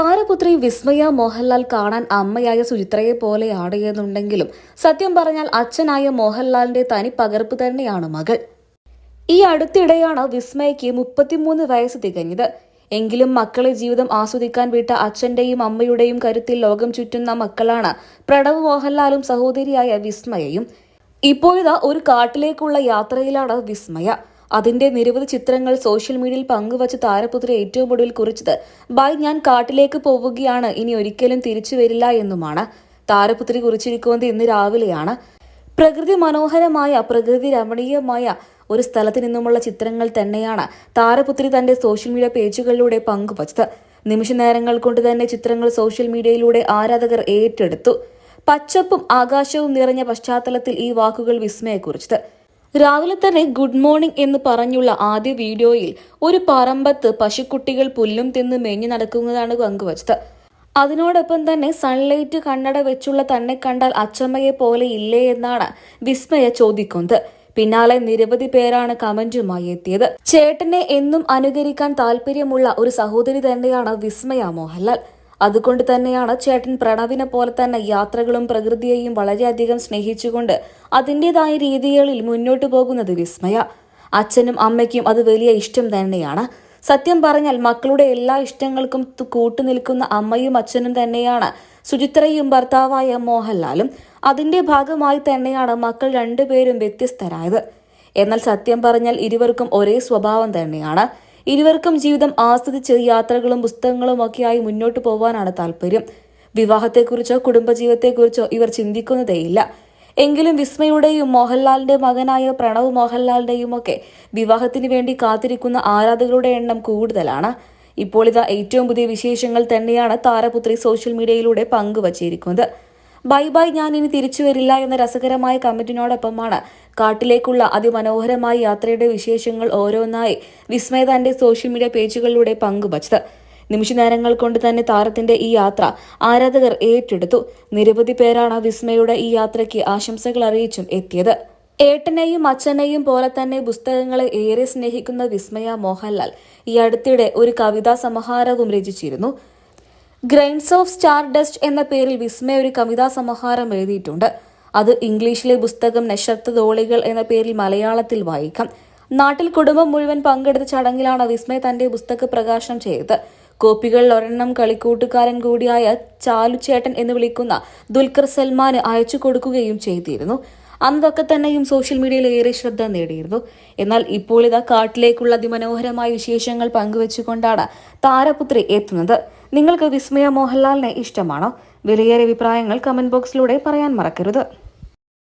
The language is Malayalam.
താരപുത്രി വിസ്മയ മോഹൻലാൽ കാണാൻ അമ്മയായ സുചിത്രയെ പോലെ എന്നുണ്ടെങ്കിലും സത്യം പറഞ്ഞാൽ അച്ഛനായ മോഹൻലാലിന്റെ തനി പകർപ്പ് തന്നെയാണ് മകൾ. ഈ അടുത്തിടെയാണ് വിസ്മയയ്ക്ക് മുപ്പത്തിമൂന്ന് വയസ്സ് തികഞ്ഞത്. എങ്കിലും മക്കളെ ജീവിതം ആസ്വദിക്കാൻ വിട്ട അച്ഛന്റെയും അമ്മയുടെയും കരുത്തിൽ ലോകം ചുറ്റുന്ന മക്കളാണ് പ്രണവ് മോഹൻലാലും സഹോദരിയായ വിസ്മയയും. ഇപ്പോഴിതാ ഒരു കാട്ടിലേക്കുള്ള യാത്രയിലാണ് വിസ്മയ. അതിന്റെ നിരവധി ചിത്രങ്ങൾ സോഷ്യൽ മീഡിയയിൽ പങ്കുവച്ച് താരപുത്രി ഏറ്റവും ഒടുവിൽ കുറിച്ചത് ബൈ ഞാൻ കാട്ടിലേക്ക് പോവുകയാണ് ഇനി ഒരിക്കലും തിരിച്ചു വരില്ല എന്നുമാണ്. താരപുത്രി കുറിച്ചിരിക്കുന്നത് ഇന്ന് രാവിലെയാണ്. പ്രകൃതി മനോഹരമായ പ്രകൃതി രമണീയമായ ഒരു സ്ഥലത്ത് നിന്നുമുള്ള ചിത്രങ്ങൾ തന്നെയാണ് താരപുത്രി തന്റെ സോഷ്യൽ മീഡിയ പേജുകളിലൂടെ പങ്കുവച്ചത്. നിമിഷ നേരങ്ങൾ കൊണ്ട് തന്നെ ചിത്രങ്ങൾ സോഷ്യൽ മീഡിയയിലൂടെ ആരാധകർ ഏറ്റെടുത്തു. പച്ചപ്പും ആകാശവും നിറഞ്ഞ പശ്ചാത്തലത്തിൽ ഈ വാക്കുകൾ വിസ്മയെ കുറിച്ചത് രാവിലെ തന്നെ ഗുഡ് മോർണിംഗ് എന്ന് പറഞ്ഞുള്ള ആദ്യ വീഡിയോയിൽ ഒരു പറമ്പത്ത് പശുക്കുട്ടികൾ പുല്ലും തിന്ന് മേഞ്ഞു നടക്കുന്നതാണ് പങ്കുവച്ചത്. അതിനോടൊപ്പം തന്നെ സൺലൈറ്റ് കണ്ണട വെച്ചുള്ള തന്നെ കണ്ടാൽ അച്ചമ്മയെ പോലെ ഇല്ലേ എന്നാണ് വിസ്മയ ചോദിക്കുന്നത്. പിന്നാലെ നിരവധി പേരാണ് കമന്റുമായി എത്തിയത്. ചേട്ടനെ എന്നും അനുകരിക്കാൻ താല്പര്യമുള്ള ഒരു സഹോദരി തന്നെയാണ് വിസ്മയ മോഹൻലാൽ. അതുകൊണ്ട് തന്നെയാണ് ചേട്ടൻ പ്രണവിനെ പോലെ തന്നെ യാത്രകളും പ്രകൃതിയെയും വളരെയധികം സ്നേഹിച്ചുകൊണ്ട് അതിന്റെതായ രീതികളിൽ മുന്നോട്ടു പോകുന്നത് വിസ്മയ. അച്ഛനും അമ്മയ്ക്കും അത് വലിയ ഇഷ്ടം തന്നെയാണ്. സത്യം പറഞ്ഞാൽ മക്കളുടെ എല്ലാ ഇഷ്ടങ്ങൾക്കും കൂട്ടുനിൽക്കുന്ന അമ്മയും അച്ഛനും തന്നെയാണ് സുചിത്രയും ഭർത്താവായ മോഹൻലാലും. അതിന്റെ ഭാഗമായി തന്നെയാണ് മക്കൾ രണ്ടുപേരും വ്യത്യസ്തരായത്. എന്നാൽ സത്യം പറഞ്ഞാൽ ഇരുവർക്കും ഒരേ സ്വഭാവം തന്നെയാണ്. ഇരുവർക്കും ജീവിതം ആസ്വദിച്ച് യാത്രകളും പുസ്തകങ്ങളും ഒക്കെയായി മുന്നോട്ട് പോകാനാണ് താല്പര്യം. വിവാഹത്തെക്കുറിച്ചോ കുടുംബജീവിതത്തെക്കുറിച്ചോ ഇവർ ചിന്തിക്കുന്നതേയില്ല. എങ്കിലും വിസ്മയുടെയും മോഹൻലാലിന്റെ മകനായ പ്രണവ് മോഹൻലാലിന്റെയും ഒക്കെ വിവാഹത്തിന് വേണ്ടി കാത്തിരിക്കുന്ന ആരാധകരുടെ എണ്ണം കൂടുതലാണ്. ഇപ്പോൾ ഇതാ ഏറ്റവും പുതിയ വിശേഷങ്ങൾ തന്നെയാണ് താരപുത്രി സോഷ്യൽ മീഡിയയിലൂടെ പങ്കുവച്ചിരിക്കുന്നത്. ബൈ ബൈ ഞാൻ ഇനി തിരിച്ചു വരില്ല എന്ന രസകരമായ കമന്റിനോടൊപ്പമാണ് കാട്ടിലേക്കുള്ള അതിമനോഹരമായ യാത്രയുടെ വിശേഷങ്ങൾ ഓരോന്നായി വിസ്മയ തന്റെ സോഷ്യൽ മീഡിയ പേജുകളിലൂടെ പങ്കുവച്ചത്. നിമിഷ നേരങ്ങൾ കൊണ്ട് തന്നെ താരത്തിന്റെ ഈ യാത്ര ആരാധകർ ഏറ്റെടുത്തു. നിരവധി പേരാണ് വിസ്മയുടെ ഈ യാത്രയ്ക്ക് ആശംസകൾ അറിയിച്ചും എത്തിയത്. ഏട്ടനെയും അച്ഛനെയും പോലെ തന്നെ പുസ്തകങ്ങളെ ഏറെ സ്നേഹിക്കുന്ന വിസ്മയ മോഹൻലാൽ ഈ അടുത്തിടെ ഒരു കവിതാ സമാഹാരവും രചിച്ചിരുന്നു. ഗ്രൈൻസ് ഓഫ് സ്റ്റാർ ഡസ്റ്റ് എന്ന പേരിൽ വിസ്മയ ഒരു കവിതാ സമാഹാരം എഴുതിയിട്ടുണ്ട്. അത് ഇംഗ്ലീഷിലെ പുസ്തകം നക്ഷത്രതോളികൾ എന്ന പേരിൽ മലയാളത്തിൽ വായിക്കാം. നാട്ടിൽ കുടുംബം മുഴുവൻ പങ്കെടുത്ത ചടങ്ങിലാണ് വിസ്മയ തന്റെ പുസ്തക പ്രകാശനം ചെയ്തത്. കോപ്പികളിൽ ഒരെണ്ണം കളിക്കൂട്ടുകാരൻ കൂടിയായ ചാലുചേട്ടൻ എന്ന് വിളിക്കുന്ന ദുൽഖർ സൽമാന് അയച്ചു കൊടുക്കുകയും ചെയ്തിരുന്നു. അന്നൊക്കെ തന്നെയും സോഷ്യൽ മീഡിയയിൽ ഏറെ ശ്രദ്ധ നേടിയിരുന്നു. എന്നാൽ ഇപ്പോൾ ഇതാ കാട്ടിലേക്കുള്ള അതിമനോഹരമായ വിശേഷങ്ങൾ പങ്കുവച്ചുകൊണ്ടാണ് താരപുത്രി എത്തുന്നത്. നിങ്ങൾക്ക് വിസ്മയ മോഹൻലാലിനെ ഇഷ്ടമാണോ? വിലയേറിയ അഭിപ്രായങ്ങൾ കമന്റ് ബോക്സിലൂടെ പറയാൻ മറക്കരുത്.